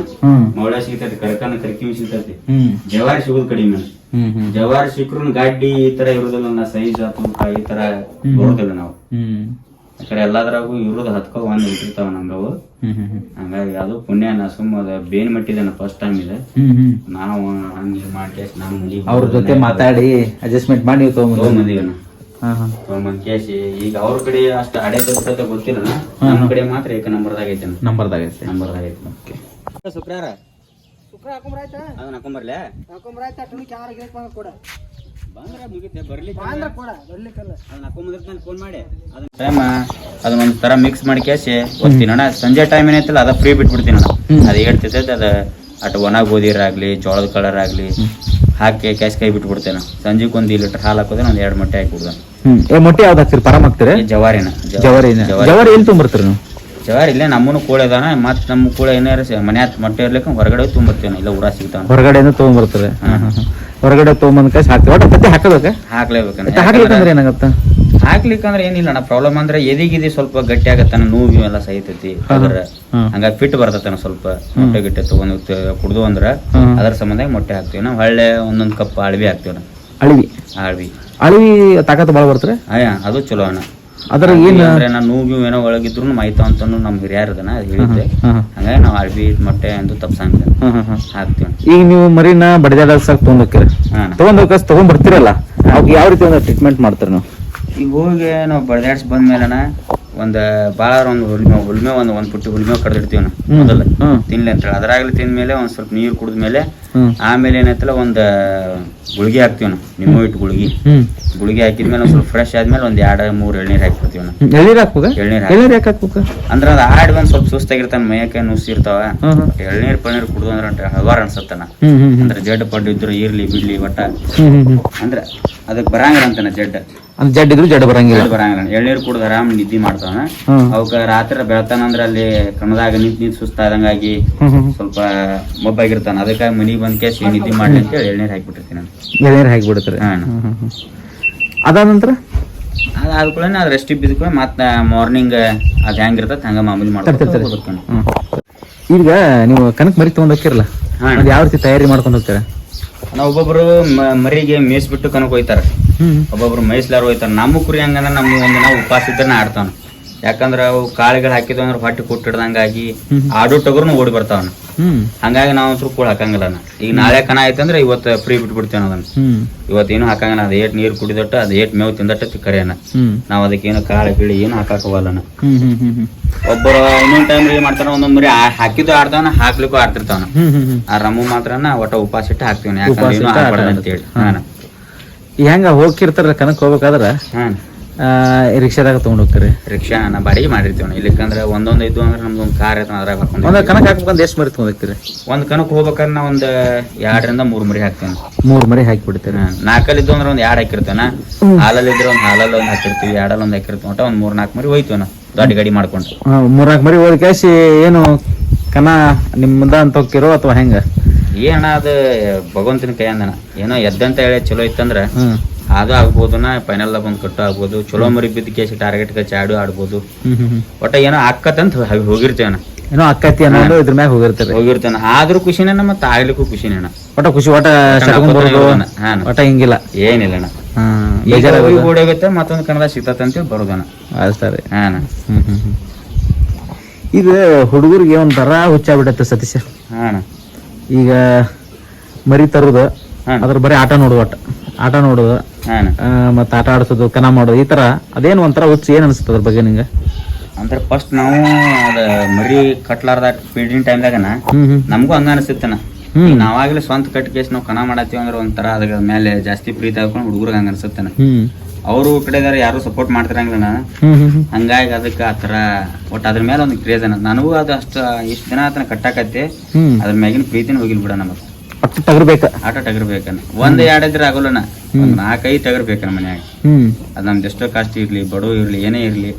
ಮೌಳ ಸಿಗ್ತೈತಿ ಕರ್ಕನ ಕರ್ಕಿ ಸಿಗ್ತೈತಿ. ಜವಾರಿ ಸಿಗುದು ಕಡಿಮೆ ಅಣ್ಣ ಹ್ಮ್ ಹ್ಮ್ ಜವಾರಿ ಸಿಕ್ರು ಗಾಡಿ ಈ ತರ ಇರುದಿಲ್ಲ ನಾ ಸೈಜ್ ತೂಕ ಈ ತರ ಬರುದಿಲ್ಲ ನಾವು. ಯಾಕಂದ್ರೆ ಎಲ್ಲಾದ್ರಾಗು ಇರುದು ಹತ್ಕೋ ಒಂದ್ ಇಟ್ಟಿರ್ತಾವ ನಮ್ದವು. ಹಂಗಾಗಿ ಅದು ಪುಣ್ಯ ನಾ ಸುಮ್ಮ ಅದ ಬೇನ್ ಮಟ್ಟಿದೆ ಫಸ್ಟ್ ಟೈಮ್ ಇದೆ. ನಾವು ಹಂಗೆ ಮಾಡಿ ನಾನು ಅವ್ರ ಜೊತೆ ಮಾತಾಡಿ ಅಡ್ಜಸ್ಟ್ಮೆಂಟ್ ಮಾಡಿ ತಗೊಂಬಂದಿವಿ ತಗೊಂಬಂದ್ ಈಗ ಅವ್ರ ಕಡೆ ಅಷ್ಟು ಅಡೆ ಗೊತ್ತಿಲ್ಲ. ನಮ್ಮ ಕಡೆ ಮಾತ್ರ ಏಕ ನಂಬರ್ದಾಗ ಐತೆ ನಂಬರ್ದಾಗ ಐತೆ. ನಂಬರ್ದಾಗ ಐತೆ. ಶುಕ್ರವಾರ ಅದನ್ನ ಹಾಕೊಂಬರ್ಲೆ ಬಂದ್ರೆ ಮುಗಿತೆ ಬರ್ಲಿ ಅದನ್ನ ಹಾಕೊಂಬಂದಿರ್ತಾನೆ ಫೋನ್ ಮಾಡಿ. ಟೈಮ್ ಅದನ್ನ ಒಂದ್ ತರ ಮಿಕ್ಸ್ ಮಾಡಿ ಕೇಸಿ. ಓದ್ತೀನಿ ಅಣ್ಣ ಸಂಜೆ ಟೈಮ್ ಏನೈತಲ್ಲ ಅದ ಫ್ರೀ ಬಿಟ್ಬಿಡ್ತೀನಿ ಅಣ್ಣ ಹೇಳ್ತಿದ್ದೆ ಅದ ಅಟ್ ಒಣ ಗೋಧಿರಾಗ್ಲಿ ಜೋಳದ ಕಲರ್ ಆಗ್ಲಿ ಹಾಕಿ ಕ್ಯಾಶ್ ಕೈ ಬಿಟ್ಬಿಡ್ತೇನೆ. ಸಂಜೆಗೆ ಒಂದ್ ಲೀಟರ್ ಹಾಲು ಹಾಕೋದ್ರೆ ಒಂದ್ ಎರಡು ಮೊಟ್ಟೆ ಹಾಕಿ ಬಿಡ್ದಾನೆ ಏ ಮೊಟ್ಟೆ ಯಾವ್ದು ಹಾಕ್ತೀರಿ? ಪರಾಮ್ ಹಾಕ್ತೀರಿ ಜವಾರಿನ ಜವಾರಿನ. ಜವಾರಿ ಎಲ್ಲಿ ತೊಗೊಂಬರ್ತೀರಿ ನೀವು? ಜವಾರಿ ಇಲ್ಲೇ ನಮ್ಮನು ಕೂಳೆ ಅದಾನ ಮತ್ ನಮ್ಮ ಕೂಳೆ ಏನಾರ ಮನೆ ಮೊಟ್ಟೆ ಇರ್ಲಿಕ್ಕೆ ಹೊರಗಡೆ ಹೋಗಿ ತುಂಬರ್ತೇನೆ ಇಲ್ಲ ಊರ ಸಿಗ್ತಾವ ಹೊರಗಡೆಯಿಂದ ತೊಗೊಂಬರ್ತಾರೆ. ಹೊರಗಡೆ ತೊಗೊಂಬಂದ್ ಕಳ್ಸಿ ಹಾಕ್ತೀವಿ ಒಟ್ಟು ತತ್ತಿ ಹಾಕಬೇಕ ಹಾಕ್ಲೇಬೇಕನ್ನ ಹಾಕ್ಲಿಕ್ಕಂದ್ರೆ ಏನಾಗತ್ತ? ಹಾಕ್ಲಿಕ್ಕಂದ್ರೆ ಏನಿಲ್ಲ ಅಣ್ಣ. ಪ್ರಾಬ್ಲಮ್ ಅಂದ್ರೆ ಎದಿಗಿದಿ ಸ್ವಲ್ಪ ಗಟ್ಟಿ ಆಗತ್ತಾನ ನೋವು ಎಲ್ಲ ಸಹಿತೈತಿ. ಅದ್ರ ಹಂಗ ಫಿಟ್ ಬರ್ತತನ ಸ್ವಲ್ಪ. ಮೊಟ್ಟೆ ಗಿಟ್ಟೆ ತಗೊಂಡ್ ಕುಡ್ದು ಅಂದ್ರ. ಅದ್ರ ಸಂಬಂಧ ಮೊಟ್ಟೆ ಹಾಕ್ತಿವಿ. ನಾವು ಹಳ್ಳೆ ಒಂದೊಂದ್ ಕಪ್ ಅಳವಿ ಹಾಕ್ತಿವಿ ಅಳವಿ ಅಳವಿ? ಅಳವಿ. ಅಳಿವಿ ತಾಕತ್ ಬಾಳ ಬರ್ತಾರೆ ಅಯ್ಯ ಅದು ಚಲೋ ಅಣ್ಣ. ಅದ್ರ ಏನ್ ನಾನು ನೋವು ಏನೋ ಒಳಗಿದ್ರು ಮಾಯ್ತಾ ಅಂತ ನಮ್ ಹಿರಿಯರದನ ಅದನ್ನ ಹೇಳಿದ್ದೆ. ಹಂಗಾಗಿ ನಾವು ಅರ್ಬಿ ಮೊಟ್ಟೆ ಎಂದು ತಪ್ಸಂಗ ಹಾಕ್ತೀವಿ. ಈಗ ನೀವು ಮರಿನ ಬಡಿದಾಡಸಾಕ್ ತೊಗೊಂಡೋಗ್ತೀರಿ ಹಾ. ತೊಗೊಂಡೋಗಸ್ ತಗೊಂಡ್ ಬರ್ತೀರಲ್ಲ? ಯಾವ ರೀತಿ ಒಂದು ಟ್ರೀಟ್ಮೆಂಟ್ ಮಾಡ್ತಾರೆ ನೀವು? ಈಗ ಹೋಗಿ ನಾವು ಬಡ್ದಾಡ್ಸ್ ಬಂದ್ಮೇಲೆನ ಒಂದ್ ಭಾಳ ಒಂದು ಹುಲ್ಮೆ ಹುಲ್ಮೆ ಒಂದು ಒಂದ್ ಪುಟ್ಟಿ ಹುಲ್ಮೆ ಕಡ್ದಿರ್ತೀವಿ ನಾವು ಮೊದಲ. ತಿನ್ಲಿ ಅಂತ ಹೇಳಿ ಅದ್ರಾಗ್ಲಿ ತಿಂದ್ಮೇಲೆ ಒಂದ್ ಸ್ವಲ್ಪ ನೀರು ಕುಡಿದ್ಮೇಲೆ ಆಮೇಲೆ ಏನೈತಲ್ಲ ಒಂದ್ ಗುಳಿಗೆ ಹಾಕ್ತಿವಿ ನಾವು. ನಿಮ್ಮ ಇಟ್ಟು ಗುಳಿಗೆ. ಗುಳಿಗೆ ಹಾಕಿದ್ಮೇಲೆ ಒಂದ್ ಸ್ವಲ್ಪ ಫ್ರೆಶ್ ಆದ್ಮೇಲೆ ಒಂದ್ ಎರಡ್ ಮೂರ್ ಎಳ್ನೀರ್ ಹಾಕ್ಬಿಡ್ತೀವಿ ನಾವು. ಹ್ಮ್. ಎಳ್ನೀರ್ ಹಾಕ್ಬೇಕ? ಎಳ್ನೀರ್ ಹಾಕ್- ಎಳ್ನೀರ್ ಯಾಕೆ ಹಾಕ್ಬೇಕ? ಅಂದ್ರ ಅದ್ ಆಡ್ ಒಂದ್ ಸ್ವಲ್ಪ ಸುಸ್ತಾಗಿರ್ತಾನ ಮೈಯಕ್ಕೆ ನುಸಿರ್ತಾವ. ಎಳ್ನೀರ್ ಪಳ್ನೀರ್ ಕುಡ್ದು ಅಂದ್ರೆ ಹಲವಾರು ಅನ್ಸತ್ತನ ಅಂದ್ರೆ ಜಡ್ ಪಡ್ಡು ಇದ್ರು ಇರ್ಲಿ ಬಿಡ್ಲಿ ಒಟ್ಟ. ಅಂದ್ರೆ ಅಂದ್ರ ಅದಕ್ ಬರಂಗಿಲ್ಲ ಅಂತಾನ ಜಡ್. ಅಂದ್ರೆ ಜಡ್ ಇದ್ರು ಜಡ್ ಬರಂಗಿಲ್ಲ. ಜಡ್ ಬರಂಗಿಲ್ಲ. ಎಳ್ನೀರ್ ಕುಡ್ದು ಆರಾಮ್ ನಿದ್ದಿ ಮಾಡ್ತಾನ. ಅವಾಗ ಅವಕ್ಕ ರಾತ್ರಿ ಬೆಳತಾನ ಅಂದ್ರ ಅಲ್ಲಿ ಕಣದಾಗ ನಿಂತ ನಿಂತ ಸುಸ್ತಾದಂಗಾಗಿ ಸ್ವಲ್ಪ ಮೊಬ್ಬಾಗಿರ್ತಾನ. ಅದಕ್ಕಾಗಿ ಮನಿಗ್ ಬಂದ್ ಕೇಸಿ ನಿದ್ದಿ ಮಾಡ್ಲಿ ಅಂತ ಹೇಳಿ ಎಳ್ನೀರ್ ಹಾಕ್ಬಿಟ್ಟಿರ್ತೀನಿ ನಾನು. ಎಳ್ನೀರ್ ಹಾಕ್ಬಿಡ್ತಾರೆ. ಅದಾದ ನಂತರ? ಆ ರೆಸ್ಟಿಕ್ ಅದ್ ರೆಸ್ಟ್ ಬಿದ್ಕೂಳೆ ಮತ್ತ ಮಾರ್ನಿಂಗ್ ಅದ್ ಹೆಂಗಿರ್ತದ ಹಂಗ ಮಾಮೂಲಿ ಮಾಡ್ತಾರೆ ಈಗ ನೀವು ಕನಕ್ ಮರಿ ತಗೊಂಡ್ ಹೋಗಿರಲ್ಲ. ಅದು ಯಾವ ರೀತಿ ತಯಾರಿ ಮಾಡ್ಕೊಂಡು ಹೋಗ್ತಾರೆ? ನಾವು ಒಬ್ಬೊಬ್ರು ಮರಿಗೆ ಮೇಯಿಸ್ಬಿಟ್ಟು ಕನಕ್ ಹೋಯ್ತಾರ ಒಬ್ಬೊಬ್ರು ಮೈಸ್ಲಾರು ಹೋಯ್ತಾರ. ನಮ್ಮ ಕುರಿ ಹಂಗಂದ್ರೆ ನಮ್ಮ ಒಂದಿನ ಉಪವಾಸ ಇದ್ದಾನ ಆಡ್ತಾನ ಯಾಕಂದ್ರ ಅವು ಕಾಳುಗಳು ಹಾಕಿದ್ವು ಅಂದ್ರೆ ಹೊಟ್ಟೆ ಕುಟ್ಟಿಡ್ದಂಗಾಗಿ ಆಡು ಟಗರ್ನು ಓಡಿ ಬರ್ತಾವನ. ಹಂಗಾಗಿ ನಾವು ಒಂಚೂರು ಕೂಡ ಹಾಕಂಗಿಲ್ಲ. ಈಗ ನಾಳೆ ಕನ ಆಯ್ತಂದ್ರೆ ಇವತ್ತು ಫ್ರೀ ಬಿಟ್ಬಿಡ್ತೇವೆ ಅದನ್ನ. ಇವತ್ತು ಏನು ಹಾಕಂಗಿಲ್ಲ. ಅದು ಏಟ್ ನೀರು ಕುಡಿದೊಟ್ಟ ಅದು ಏಟ್ ಮೇವು ತಿಂದಟ್ಟ ಕರೆಯನ ನಾವ್ ನಾವು ಅದಕ್ಕೇನು ಕಾಳು ಗಿಳಿ ಏನು ಹಾಕಕ್ಕವಲ್ಲನ ಒಬ್ಬರು ಇನ್ನೊಂದ್ ಟೈಮ್ ಏನ್ ಮಾಡ್ತಾನ ಒಂದೊಂದ್ ಮರಿ ಹಾಕಿದ್ದು ಆಡ್ತಾವನ ಹಾಕ್ಲಿಕ್ಕೂ ಆಡ್ತಿರ್ತಾವನ. ಆ ರಮ್ಮು ಮಾತ್ರನ ಒಟ್ಟ ಉಪವಾಸ ಇಟ್ಟು ಹಾಕ್ತೀವಿ ಯಾಕಂದ್ರೆ ಏನು ಇಟ್ಟು ಆಗ್ಬಾರ್ದು ಆಟ ಅಂತೇಳಿ. ಹಾ. ಹೆಂಗ ಹೋಗಿರ್ತಾರ ಕನಕ್ ಹೋಗ್ಬೇಕಾದ್ರ? ಹಾಂ. ಆ, ರಿಕ್ಷಾದಾಗ ತಗೊಂಡ್ ಹೋಗ್ತಾರೆ? ರಿಕ್ಷಾ ನಾ ಬಾಡಿಗೆ ಮಾಡಿರ್ತೀವಿ ಇಲ್ಲಿ ಇಲ್ಲಿಕಂದ್ರೆ ಒಂದೊಂದು ಇದ್ದು ಅಂದ್ರೆ ನಮ್ದು ಒಂದು ಕಾರ್ ಐತೆ ಅದ್ರಾಗ ಒಂದ್ ಕನಕ ಕನಕ್ ಹಾಕ್ಬೇಕಂದ್ರೆ ಎಷ್ಟು ಮರಿ ತಗೊಂಡಿರ್ತೀರಿ ಒಂದ್ ಕನಕ್ ಹೋಗ್ಬೇಕಾದ್ರೆ ನಾ ಒಂದು ಎರಡರಿಂದ ಮೂರ್ ಮರಿ ಹಾಕ್ತೇನೆ. ಮೂರ್ ಮರಿ ಹಾಕಿಬಿಡ್ತೇನೆ ನಾಲ್ಕಲ್ಲಿ ಇದ್ದು ಅಂದ್ರೆ ಒಂದ್ ಎರಡ್ ಹಾಕಿರ್ತೇನ. ಹಾಲಲ್ಲಿ ಇದ್ರೆ ಒಂದ್ ಹಾಲಲ್ಲಿ ಒಂದ್ ಹಾಕಿರ್ತೀವಿ. ಎರಡಲ್ಲಿ ಒಂದ್ ಹಾಕಿರ್ತೀವಿ. ಒಟ್ಟ ಒಂದ್ ಮೂರ್ ನಾಲ್ಕು ಮರಿ ಹೋಯ್ತು ನಾ. ದೊಡ್ಡ ಗಾಡಿ ಮಾಡ್ಕೊಂಡು. ಮೂರ್ನಾಲ್ಕು ಮರಿ ಹೋಗಿ ಕ್ಯಾಶಿ ಏನು ಕನ ನಿಮ್ಮದ ಅಂತ ಹೋಗ್ತಿರೋ ಅಥವಾ ಹೆಂಗ? ಏನ ಅದು ಭಗವಂತನ ಕೈ ಅಂದನ. ಏನೋ ಎದ್ದಂತ ಹೇಳಿ ಚಲೋ ಇತ್ತಂದ್ರ ಅದು ಆಗ್ಬೋದು ನಾ ಫೈನಲ್ ಬಂದ್ ಕಟ್ಟು ಆಗ್ಬೋದು. ಚಲೋ ಮರಿ ಬಿದ್ದ ಕೇಸಿ ಟಾರ್ಗೆಟ್ ಕಚ್ಚಿ ಆಡು ಆಡ್ಬೋದು. ಒಟ್ಟ ಏನೋ ಆಕ್ಕತ್ತಂತ ಹೋಗಿರ್ತೇವನ ಏನೋ ಅಕ್ಕತಿ ಅನ್ನೋದು ಇದ್ರ ಮ್ಯಾಗ ಹೋಗಿರ್ತಾರೆ ಹೋಗಿರ್ತೇನೆ. ಆದ್ರೂ ಖುಷಿನೇ ನಮ್ಮ ಆಗ್ಲಿಕ್ಕೂ ಖುಷಿನೇ ಅಣ್ಣ. ಒಟ್ಟ ಖುಷಿ ಒಟ್ಟ ಒಟ್ಟ ಹಿಂಗಿಲ್ಲ. ಏನಿಲ್ಲ ಅಣ್ಣ. ಹ್ಮ್ ಈಗ ಬೇಜಾರಾಗೋದು? ಓಡೋಗುತ್ತೆ ಮತ್ತೊಂದು ಕನ್ನಡ ಸಿಗ್ತತೆ ಅಂತೇಳಿ ಬರೋದಣ್ಣ ಸರಿ ಹಾಂ ಇದು ಹುಡುಗರಿಗೆ ಒಂಥರ ಹುಚ್ಚಾಗ್ಬಿಟ್ಟೈತೆ ಸತೀಶ. ಹಾಂ ಈಗ ಮರಿ ತರುದು. ಅದ್ರ ಬರೀ ಆಟ ನೋಡುವ ಆಟ ನೋಡುದು ಮತ್ತ ಆಟ ಆಡ್ಸೋದು ಕನ ಮಾಡೋದು ಈ ತರ ಅದೇನು ಒಂಥರ ಹುಚ್ಚು ಏನ್ ಅನ್ಸುತ್ತೆ ಅದ್ರ ಬಗ್ಗೆ ನಿಂಗೆ? ಅಂದ್ರೆ ಫಸ್ಟ್ ನಾವು ಅದ ಮರಿ ಕಟ್ಲಾರ್ದ ಫೀಡಿಂಗ್ ಟೈಮ್ದಾಗನ ನಮಗೂ ಹಂಗ ಅನಿಸುತ್ತನ. ನಾವಾಗ್ಲೇ ಸ್ವಂತ ಕಟ್ ಕೇಸ್ ನಾವು ಕಣ ಮಾಡತ್ತೀವಿ ಅಂದ್ರೆ ಒಂಥರ ಅದ್ರ ಮೇಲೆ ಜಾಸ್ತಿ ಪ್ರೀತಿ ಹಾಕೊಂಡು ಹುಡುಗರು ಹಂಗ ಅನ್ಸುತ್ತನ. ಅವರು ಕಡೆದಾರ ಯಾರು ಸಪೋರ್ಟ್ ಮಾಡ್ತಿರಂಗಿಲ್ಲ ಹಂಗಾಗಿ ಅದಕ್ಕೆ ಆತರ ಒಟ್ ಒಟ್ಟು ಅದ್ರ ಮೇಲೆ ಒಂದು ಕ್ರೇಜ್ ಅನ್ನ ನನಗೂ ಅದು ಅಷ್ಟ ಇಷ್ಟ ದಿನ ಆತನ ಕಟ್ಟಾಕತ್ತೆ ಅದ್ರ ಮ್ಯಾಗಿನ ಪ್ರೀತಿನ ಹೋಗಿಲ್ ಬಿಡ ನಮಗ್ ಒಟ್ಟು ತಗರ್ಬೇಕ. ಆಟ ಟಗರ್ಬೇಕನ್ನ ಒಂದ್ ಎರಡ್ ಇದ್ರೆ ಆಗೋಲ್ಲನ ನಾಲ್ಕೈದು ಟಗರ್ಬೇಕನ್ನ ಮನ್ಯಾಗ. ಅದ್ ನಮ್ದು ಎಷ್ಟೋ ಕಾಸ್ಟ್ ಇರ್ಲಿ ಬಡವ ಇರ್ಲಿ ಏನೇ ಇರ್ಲಿ.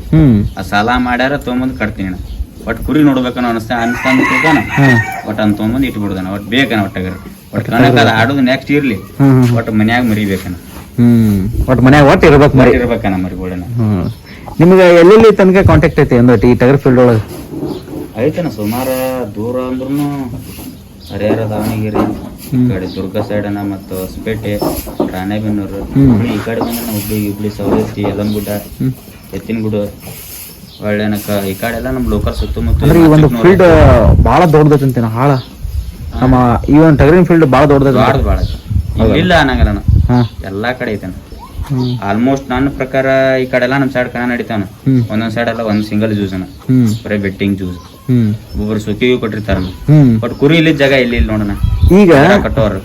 ಆ ಸಾಲ ಮಾಡ್ಯಾರ ತೊಗೊಂಬಂದ್ ಕಟ್ತೀನಿ ಒಟ್ ಕುರಿ ನೋಡ್ಬೇಕನ್ನೋ ಅನಿಸ್ತಾ ಅನ್ಸ್ತಾನ ಕೂತಾನ ಒಟ್ ಅಂತ ಇಟ್ಟು ಇಟ್ಬಿಡ್ದಾನ ಒಟ್ ಬೇಕನ ಒಟ್ಟಾಗ ಒಟ್ ಕಣಕ್ ಅದ ಆಡೋದು ನೆಕ್ಸ್ಟ್ ಇರ್ಲಿ. ಒಟ್ ಮನ್ಯಾಗ ಮರಿಬೇಕನ. ಹ್ಮ್. ಒಟ್ಟು ಮನ್ಯಾಗ ಒಟ್ಟು ಇರ್ಬೇಕು ಮರಿ. ಇರ್ಬೇಕನ ಮರಿಬೋಡನ ಹ್ಮ್. ನಿಮ್ಗೆ ಎಲ್ಲೆಲ್ಲಿ ತನಕ ಕಾಂಟ್ಯಾಕ್ಟ್ ಐತಿ ಅಂದ್ರೆ ಈ ಟಗರ್ ಫೀಲ್ಡ್ ಒಳಗೆ? ಐತನ ಸುಮಾರ ದೂರ ಅಂದ್ರೂ ಹರಿಹರ ದಾವಣಗೆರೆ ಈ ಕಡೆ ದುರ್ಗ ಸೈಡನ ಮತ್ತ ಹೊಸಪೇಟೆ ರಾಣೆಬೆನ್ನೂರು ಈ ಕಡೆ ಬಂದ್ರೆ ಹುಬ್ಳಿ ಹುಬ್ಳಿ ಸವದತ್ತಿ ಯಲಂಗುಡ್ಡ ಎತ್ತಿನಗುಡು ಒಳ್ಳೆನಕ ಈ ಕಡೆ ಎಲ್ಲ ನಮ್ಮ ಲೋಕಲ್ ಸುತ್ತಮುತ್ತ ಅಂದ್ರೆ ಈ ಒಂದು ಫೀಲ್ಡ್ ಬಹಳ ದೊಡ್ಡದೈತೆ ಅಂತೀನಿ ಹಾಳ? ನಮ್ಮ ಈ ಒಂದು ಟಗರಿನ ಫೀಲ್ಡ್ ಬಹಳ ದೊಡ್ಡದ ಬಹಳ ಬಾಳ ಇಲ್ಲ ಅನ್ನಂಗಿಲ್ಲ ನಾನು ಹಾ. ಎಲ್ಲಾ ಕಡೆ ಐತೆ ಆಲ್ಮೋಸ್ಟ್ ನನ್ನ ಪ್ರಕಾರ ಈ ಕಡೆ ಎಲ್ಲ ನಮ್ಮ ಸೈಡ್ ಕಣ ನಡೀತಾನ ಹ್ಮ್. ಒಂದೊಂದ್ ಸೈಡ್ ಎಲ್ಲ ಒಂದ್ ಸಿಂಗಲ್ ಜ್ಯೂಸ್ ಅನ್ನ ಹ್ಮ್. ಬರೀ ಬೆಟ್ಟಿಂಗ್ ಜ್ಯೂಸ್ ಒಬ್ಬರು ಒಬ್ಬೊಬ್ರು ಸುತ್ತಿಗೂ ಕೊಟ್ಟಿರ್ತಾರ ಹ್ಮ್. ಬಟ್ ಕುರಿ ಇಲ್ಲಿ ಜಾಗ ಇಲ್ಲಿ ಇಲ್ಲಿ ನೋಡೋಣ ಈಗ? ಕಟ್ಟೋರು.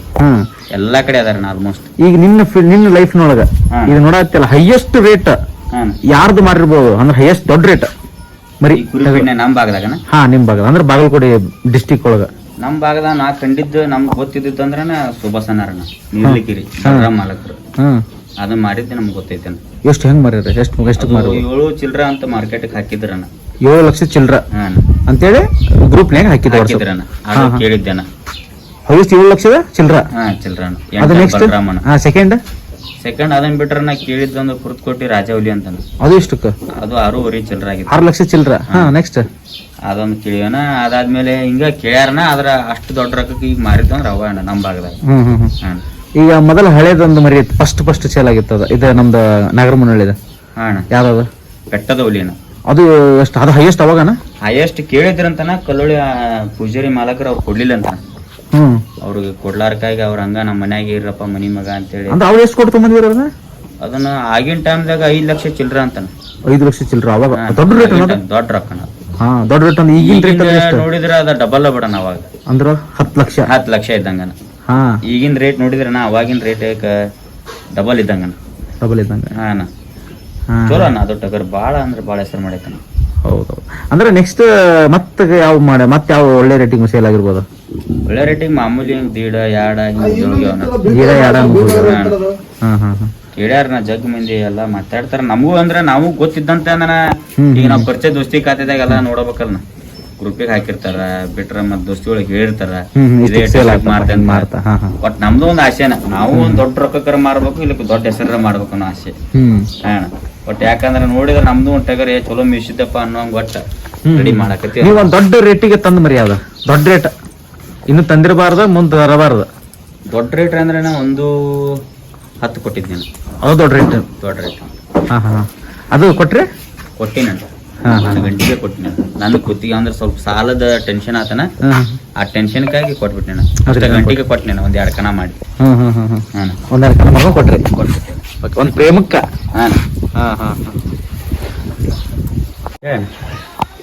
ಎಲ್ಲಾ ಕಡೆ ಅದಾರ ಆಲ್ಮೋಸ್ಟ್ ಈಗ ನಿನ್ನ ನಿನ್ನ ಲೈಫ್ ನೊಳಗ ಈಗ ನೋಡತ್ತಲ್ಲ ಹೈಯೆಸ್ಟ್ ರೇಟ್ ಯಾರ್ದು ಮಾಡಿರ್ಬೋದು? ಅಂದ್ರೆ ಹೈಯೆಸ್ಟ್ ದೊಡ್ಡ ರೇಟ್ ಮರಿ ನಮ್ ಭಾಗದಾಗನ ಹಾ ನಿಮ್ ಭಾಗದ ಅಂದ್ರೆ ಬಾಗಲಕೋಟೆ ಡಿಸ್ಟಿಕ್ ಒಳಗ. ನಮ್ ಭಾಗದ ನಾ ಕಂಡಿದ್ದು ನಮ್ಗೆ ಗೊತ್ತಿದ್ದು ಅಂದ್ರೆ ನೀರ್ಲಿಕ್ಕಿರಿ ಸಂಗ್ರಾಮ್ ಮಾಲಕರು. ಅದನ್ನ ಮಾಡಿದ್ದೆ ನಮ್ಗೆ ಗೊತ್ತೈತೆ ಎಷ್ಟು ಹೆಂಗ್ ಮಾರಿರಿ ಎಷ್ಟು ಎಷ್ಟು ಮಾರಿ ಏಳು ಚಿಲ್ರ ಅಂತ ಮಾರ್ಕೆಟ್ಗೆ ಹಾಕಿದ್ರಣ ಏಳು ಲಕ್ಷ ಚಿಲ್ರ. ಹಾ ಅಂತೇಳಿ ಗ್ರೂಪ್ ನ್ಯಾಗ ಹಾಕಿದ್ರ ಕೇಳಿದ್ದೇನ. ಹೈಯೆಸ್ಟ್ ಏಳು ಲಕ್ಷದ ನೆಕ್ಸ್ಟ್ ಬಲರಾಮನ. ಸೆಕೆಂಡ್ ಸೆಕೆಂಡ್ ಅದನ್ನ ಬಿಟ್ರೆ ನಾ ಕೇಳಿದ್ದೊಂದು ಕೊಟ್ಟಿ ರಾಜವಲಿ ಅಂತಾನ. ಅದು ಎಷ್ಟಕ್ಕ? ಅದು ಆರೂವರೆ ಚಿಲ್ಲರ ಆಗಿದೆ ಆರು ಲಕ್ಷ ಚಿಲ್ಲರ ಹಾ ನೆಕ್ಸ್ಟ್ ಅದೊಂದು ಕೇಳಿಯೋಣ ಅದಾದ್ಮೇಲೆ ಹಿಂಗ ಕೇಳ್ಯಾರನ ಅದ್ರ ಅಷ್ಟು ದೊಡ್ಡ ರೊಕ್ಕಕ್ಕೆ ಈಗ ಮಾರಿದ್ದಂದ್ರ ಅವ ಅಣ್ಣ ನಮ್ಮ ಭಾಗದಾಗ. ಹ್ಮ್ ಹ್ಮ್ ಹ್ಮ್. ಹಾ. ಈಗ ಮೊದಲ ಹಳೇದೊಂದು ಮರಿ ಫಸ್ಟ್ ಫಸ್ಟ್ ಸೇಲ್ ಆಗಿತ್ತದ ಅದು. ಇದು ನಮ್ದು ನಾಗರ ಹಾ ಅಣ್ಣ. ಯಾವ್ದು ಬೆಟ್ಟದ ಹುಲಿನ ಅದು ಎಷ್ಟು ಅದು ಹೈಯೆಸ್ಟ್ ಅವಾಗನ? ಹೈಯೆಸ್ಟ್ ಕೇಳಿದ್ರಂತನ ಕಲ್ಲೋಳಿ ಆ, ಪೂಜಾರಿ ಮಾಲಕರು ಅವ್ರು ಕೊಡ್ಲಿಲ್ಲ ಅಂತ. ಅವ್ರಿಗೆ ಕೊಡ್ಲಾರ್ಕಾಗಿ ಅವ್ರ ಹಂಗ ನಮ್ಮ ಮನ್ಯಾಗ ಇರಪ್ಪ ಮನಿ ಮಗ ಅಂತೇಳಿ. ಅಂದ್ರೆ ಅವ್ರು ಎಷ್ಟು ಕೊಟ್ಟು ಬಂದಿರ ಅದನ್ನ ಅದನ್ನ ಆಗಿನ ಟೈಮ್ದಾಗ ಐದ್ ಲಕ್ಷ ಚಿಲ್ರ ಅಂತಾನ. ಐದು ಲಕ್ಷ ಚಿಲ್ರ ಅವಾಗ. ದೊಡ್ಡ ರೇಟ್ ಆಗಿನ್ ದೊಡ್ಡ ರೊಕ್ಕನ ಹಾ ದೊಡ್ಡ ರೇಟ್ ಅಂದ್ರೆ ಈಗಿನ ರೇಟ್ ನೋಡಿದ್ರೆ ನೋಡಿದ್ರ ಅದ ಡಬಲ್ ಬಿಡಣ ಅವಾಗ. ಅಂದ್ರ ಹತ್ತು ಲಕ್ಷ. ಹತ್ತು ಲಕ್ಷ ಇದ್ದಂಗನ. ಹಾ. ಈಗಿನ ರೇಟ್ ನಾ ಅವಾಗಿನ ರೇಟ್ ಡಬಲ್ ಇದ್ದಂಗನ. ಡಬಲ್ ಇದ್ದಂಗ. ಹಾ. ಚಲೋ ಅಣ್ಣ ಅದು ಟಗರ್ ಬಾಳ ಅಂದ್ರೆ ಬಾಳ ಹೆಸರು ಮಾಡೈತನ. ಹೌದು. ಅಂದ್ರೆ ನೆಕ್ಸ್ಟ್ ಮತ್ತೆ ಯಾವ ಮಾಡ ಮತ್ತೆ ಯಾವ ಒಳ್ಳೆ ರೇಟಿಂಗ್ ಸೇಲ್ ಆಗಿರ್ಬೋದು? ಒಳ್ಳೆ ರೇಟಿಂಗ್ ಮಾಮೂಲಿ ಹಿಂಗ್ ದೀಡ ಯಾಡ ದೀಡ ಯಾಡ ಹಾ ಹಾ ಹಾ. ಕೇಳ್ಯಾರ ನಾ ಜಗ್ ಮಂದಿ ಎಲ್ಲ ಮಾತಾಡ್ತಾರ. ನಮಗೂ ಅಂದ್ರ ನಾವು ಗೊತ್ತಿದ್ದಂತೆ ಅಂದ್ರೆ ಈಗ ನಾವ್ ಪರಿಚಯ ದೋಸ್ತಿ ಖಾತೆದಾಗೆಲ್ಲ ನೋಡಬೇಕಲ್ಲ ಗ್ರೂಪಿಗೆ ಹಾಕಿರ್ತಾರ ಬಿಟ್ರ ಮತ್ ದೋಸ್ತಿ ಒಳಗೆ ಹೇಳಿರ್ತಾರ ಇದೇ sale ಮಾಡ್ತೇನೆ ಹಾ, ಹಾ. ಒಟ್ ನಮ್ದು ಒಂದು ಆಸೆನ ನಾವು ಒಂದ್ ದೊಡ್ಡ ರೊಕ್ಕಕ್ಕರ ಮಾರ್ಬೇಕು ಇಲ್ಲ ದೊಡ್ಡ ಹೆಸರ ಮಾಡ್ಬೇಕು ಅನ್ನೋ ಆಸೆ ಹ್ಮ್. ಕಾರಣ ಒಟ್ ಯಾಕಂದ್ರೆ ನೋಡಿದ್ರೆ ನಮ್ದು ಒಂದ್ ಟಗರ್ ಏ ಚಲೋ ಮಿಸಿದ್ದಪ್ಪ ಅನ್ನೋಂಗ್ ಒಟ್ಟ ರೆಡಿ ಮಾಡಕತ್ತಿ ನೀವು ಒಂದ್ ದೊಡ್ಡ ರೇಟಿಗೆ ತಂದ್ ಮರಿ ಯಾವ್ದ ದೊಡ್ಡ ರೇಟ್ ಇನ್ನು ತಂದಿರಬಾರ್ದ ಮುಂದೆ ತರಬಾರ್ದು. ದೊಡ್ಡ ರೇಟ್ ಅಂದ್ರೆ ನಾ ಒಂದು ಹತ್ತು ಕೊಟ್ಟಿದ್ದೀನಿ ಅದು ದೊಡ್ಡ ರೇಟ್ ದೊಡ್ಡ ರೇಟ್ ಹಾ ಹಾ. ಅದು ಕೊಟ್ರಿ? ಕೊಟ್ಟಿನ ಒಂದು ಗಂಟೆಗೆ ಕೊಟ್ಟಿನ ನನ್ನ ಕುತ್ತಿಗೆ ಅಂದ್ರೆ ಸ್ವಲ್ಪ ಸಾಲದ ಟೆನ್ಷನ್ ಆತನ. ಆ ಟೆನ್ಷನ್ ಕಾಗಿ ಕೊಟ್ಬಿಟ್ಟಿನ ಅಷ್ಟ ಗಂಟೆಗೆ ಕೊಟ್ಟಿನ ಒಂದ್ ಎರಡ್ ಕಣ ಮಾಡಿ. ಒಂದೆರಡು ಕಣ ಮಾಡ್ಕೊಂಡು ಕೊಟ್ರಿ. ಕೊಟ್ಬಿಟ್ಟೆ ಒಂದ್ ಪ್ರೇಮಕ್ಕ. ಹಾಂ ಹಾ ಹಾ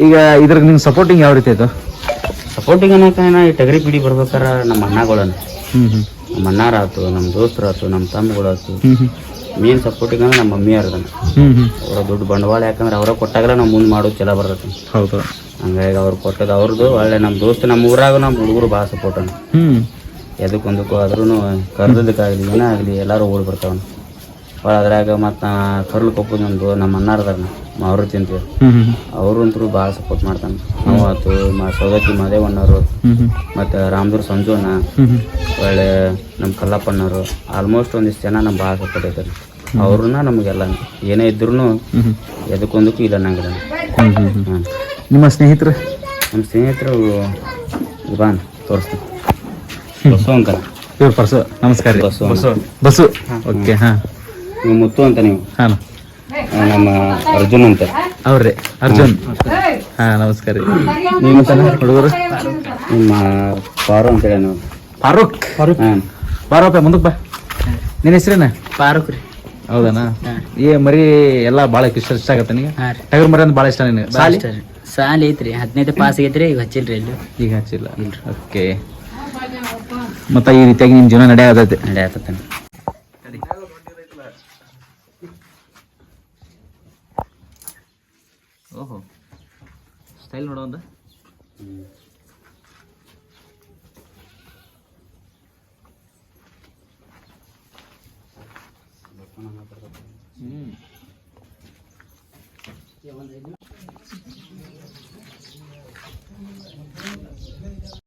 ಈಗ ಇದ್ರ ನಿಮ್ ಸಪೋರ್ಟಿಂಗ್ ಯಾವ ರೀತಿ ಆಯ್ತು? ಸಪೋರ್ಟಿಂಗ್ ಅನ್ನಕ ಈ ಟಗರಿ ಪಿಡಿ ಬರ್ಬೇಕಾರ ನಮ್ಮ ಅಣ್ಣಗಳನ್ನ. ನಮ್ಮ ಅಣ್ಣಾರ ಆತು ನಮ್ಮ ದೋಸ್ತರ ಆತು ನಮ್ಮ ತಮ್ಮಗಳು ಆತು ಹ್ಮ್ ಹ್ಮ್. ಮೇನ್ ಸಪೋರ್ಟ್ ಅಂದ್ರೆ ನಮ್ಮ ಮಮ್ಮಿ ದುಡ್ಡು ಅವರ ದೊಡ್ಡ ಬಂಡವಾಳ ಯಾಕಂದ್ರೆ ಅವರ ಕೊಟ್ಟಾಗಲ ನಾವು ಮುಂದೆ ಮಾಡೋದು ಚಲೋ ಬರ್ತೈತಿ. ಹೌದು. ಹಂಗಾಗಿ ಅವ್ರು ಕೊಟ್ಟದ ಅವ್ರದ್ದು ಒಳ್ಳೆ ನಮ್ಮ ದೋಸ್ತ ನಮ್ಮ ಊರಾಗ ನಮ್ಮ ಹುಡುಗರು ಭಾಳ ಸಪೋರ್ಟ್ ಅನ್ನ ಎದಕ್ಕೊಂದಕ್ಕೂ ಆದ್ರೂ ಕರ್ದದಕ್ಕಾಗಲಿ ಏನೇ ಆಗಲಿ ಎಲ್ಲರೂ ಓಡಿ ಬರ್ತಾವನ ಭಾಳ ಅದ್ರಾಗ ಮತ್ತು ಕರ್ಲು ಕೊಪ್ಪು ನಮ್ಮದು ನಮ್ಮ ಅಣ್ಣಾರ್ದಾರ ಅವರು ತಿಂತೀವಿ ಅವರು ಅಂತೂ ಭಾಳ ಸಪೋರ್ಟ್ ಮಾಡ್ತಾನೆ. ನಾವು ಆತು ಮಾ ಸೌದತ್ತಿ ಮಾದೇವಣ್ಣವರು ಮತ್ತು ರಾಮದೂರ್ ಸಂಜುನ ಒಳ್ಳೆ ನಮ್ಮ ಕಲ್ಲಪ್ಪಣ್ಣವರು ಆಲ್ಮೋಸ್ಟ್ ಒಂದಿಷ್ಟು ಜನ ನಮ್ಮ ಭಾಳ ಸಪೋರ್ಟ್ ಐತಾರೆ ಅವ್ರನ್ನ ನಮಗೆಲ್ಲ ಏನೇ ಇದ್ರು ಎದಕ್ಕೊಂದಕ್ಕೂ ಇಲ್ಲ ನಂಗೆ ಹಾಂ ನಿಮ್ಮ ಸ್ನೇಹಿತರು? ನಮ್ಮ ಸ್ನೇಹಿತರು ಇವಾನ್ ತೋರಿಸ್ತೀನಿ. ಬಸ್ಸು ಅಂಕ ಇವ್ರ ಪರ್ಸು ನಮಸ್ಕಾರ ರೀ. ಬಸ್ಸು ಬಸ್ಸು ಬಸ್ಸು ಓಕೆ ಹಾಂ. ನೀವು ಮುತ್ತು ಅಂತ ನೀವು. ಹಾಂ ನಮ್ಮ ಅರ್ಜುನ್ ಅಂತ. ಅವ್ರಿ ಅರ್ಜುನ್. ಹಾ. ನಮಸ್ಕಾರ ರೀ. ನಿಮ್ಮ ಹುಡುಗರು? ನಿಮ್ಮ ಪಾರು ಅಂತೇಳಿ ನಾವು. ಫಾರೂಕ್? ಹಾಂ. ಬಾರಪ್ಪ ಮುಂದಕ್ಕೆ ಬಾ. ನಿನ್ನ ಹೆಸರೇನ? ಫಾರೂಕ್ ರೀ. ಹೌದನಾ? ಏ ಮರಿ ಎಲ್ಲಾ ಭಾಳ ಇಷ್ಟ ಇಷ್ಟ ಆಗತ್ತೆ ನಿನಗೆ? ಹಾಂ ರೀ. ಟಗರ್ ಮರಿ ಅಂದ್ರೆ ಭಾಳ ಇಷ್ಟ ನಿನಗೆ? ಸಾಲಿ? ಸಾಲಿ ಐತ್ರಿ. ಹದಿನೈದು ಪಾಸ್ ಆಗೈತ್ರಿ ಈಗ ಹಚ್ಚಿಲ್ರಿ ಇಲ್ಲಿ ಈಗ ಹಚ್ಚಿಲ್ಲ. ಓಕೆ. ಮತ್ತ ಈ ರೀತಿಯಾಗಿ ನಿಮ್ ಜೀವನ ನಡೆಯತೈತೆ ನಡೆಯತ್ತಾನೆ ಓಹೋ. ಸ್ಟೈಲ್ ನೋಡೋ ಒಂದು.